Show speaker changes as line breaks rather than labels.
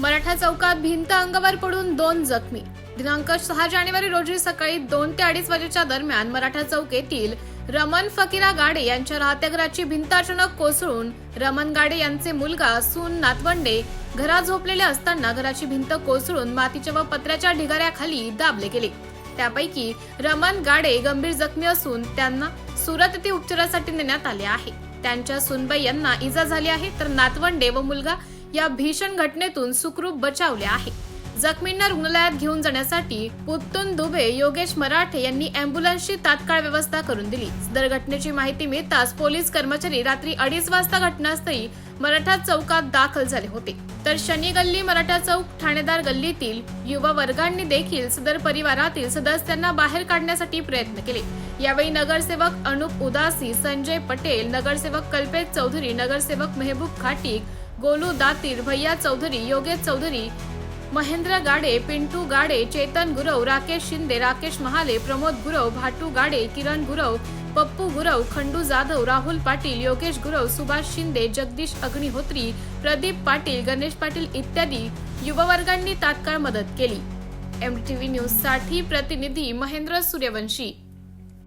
मराठा चौकात भिंत अंगावर पडून दोन जखमी. दिनांक सहा जानेवारी रोजी सकाळी दोन ते अडीच वाजेच्या दरम्यान मराठा चौक येथील रमण फकीरा गाडे यांच्या राहत्या घराची भिंत अचानक कोसळून रमण गाडे यांचे मुलगा सून नातवंडे घरात झोपलेले असताना घराची भिंत कोसळून मातीच्या व पत्र्याच्या ढिगाऱ्याखाली दाबले गेले. त्यापैकी रमण गाडे गंभीर जखमी असून त्यांना सुरत येथे उपचारासाठी नेण्यात आले आहे. त्यांच्या सुनबाई यांना इजा झाली आहे तर नातवंडे व मुलगा या भीषण घटनेतून सुखरूप बचावले आहे. जखमींना रुग्णालयात घेऊन जाण्यासाठी पुत्तून दुबे योगेश मराठे यांनी अँब्युलन्सची तात्काळ व्यवस्था करून दिली. दर घटनेची माहिती मिळताच पोलीस कर्मचारी रात्री अडीच वाजता घटनास्थळी मराठा चौकात दाखल झाले होते. तर शनी गल्ली मराठा चौक ठाणेदार गल्लीतील युवा वर्गांनी देखील सदर परिवारातील सदस्यांना बाहेर काढण्यासाठी प्रयत्न केले. यावेळी नगरसेवक अनुप उदासी संजय पटेल नगरसेवक कल्पेश चौधरी नगरसेवक मेहबूब खाटीक गोलू दातीर भैया चौधरी योगेश चौधरी महेंद्र गाडे पिंटू गाडे चेतन गुरव राकेश शिंदे राकेश महाले प्रमोद गुरव भाटू गाडे किरण गुरव पप्पू गुरव खंडू जाधव राहुल पाटील योगेश गुरव सुभाष शिंदे जगदीश अग्निहोत्री प्रदीप पाटील गणेश पाटील इत्यादी युववर्गांनी तात्काळ मदत केली. एमटीव्ही न्यूजसाठी प्रतिनिधी महेंद्र सूर्यवंशी.